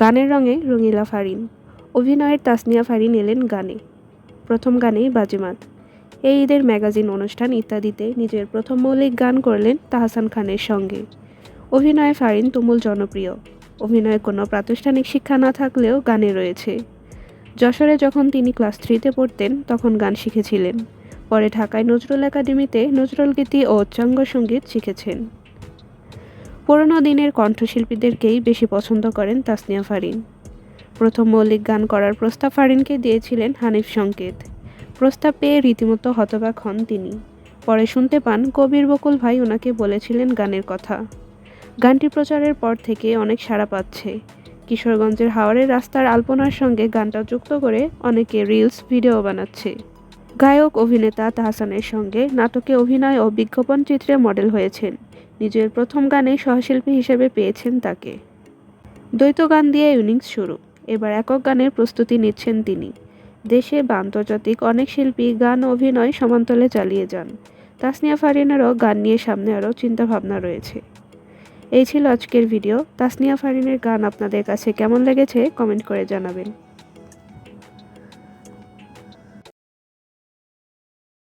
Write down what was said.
গানের রঙে রঙিলা ফারিন। অভিনয়ের তাসনিয়া ফারিন এলেন গানে। প্রথম গানেই বাজিমাত এই ঈদের ম্যাগাজিন অনুষ্ঠান ইত্যাদিতে নিজের প্রথম মৌলিক গান করলেন তাহসান খানের সঙ্গে। অভিনয়ে ফারিন তুমুল জনপ্রিয়। অভিনয়ে কোনো প্রাতিষ্ঠানিক শিক্ষা না থাকলেও গানে রয়েছে। যশোরে যখন তিনি ক্লাস থ্রিতে পড়তেন, তখন গান শিখেছিলেন। পরে ঢাকায় নজরুল একাডেমিতে নজরুল গীতি ও উচ্চাঙ্গ সংগীত শিখেছেন। পুরনো দিনের কণ্ঠশিল্পীদেরকেই বেশি পছন্দ করেন তাসনিয়া ফারিন। প্রথম মৌলিক গান করার প্রস্তাব ফারিনকে দিয়েছিলেন হানিফ সংকেত। প্রস্তাব পেয়ে রীতিমতো হতবাক হন তিনি। পরে শুনতে পান, কবির বকুল ভাই ওনাকে বলেছিলেন গানের কথা। গানটি প্রচারের পর থেকে অনেক সাড়া পাচ্ছে। কিশোরগঞ্জের হাওড়ের রাস্তার আলপনার সঙ্গে গানটা যুক্ত করে অনেকে রিলস, ভিডিও বানাচ্ছে। গায়ক, অভিনেতা তাহসানের সঙ্গে নাটকে অভিনয় ও বিজ্ঞাপন চিত্রে মডেল হয়েছেন। নিজের প্রথম গানে সহশিল্পী হিসেবে পেয়েছেন তাকে। দ্বৈত গান দিয়ে ইনিংস শুরু। এবার একক গানের প্রস্তুতি নিচ্ছেন তিনি। দেশে বা আন্তর্জাতিক অনেক শিল্পী গান অভিনয় সমান্তলে চালিয়ে যান। তাসনিয়া ফারিনেরও গান নিয়ে সামনে আরও চিন্তাভাবনা রয়েছে। এই ছিল আজকের ভিডিও। তাসনিয়া ফারিনের গান আপনাদের কাছে কেমন লেগেছে কমেন্ট করে জানাবেন।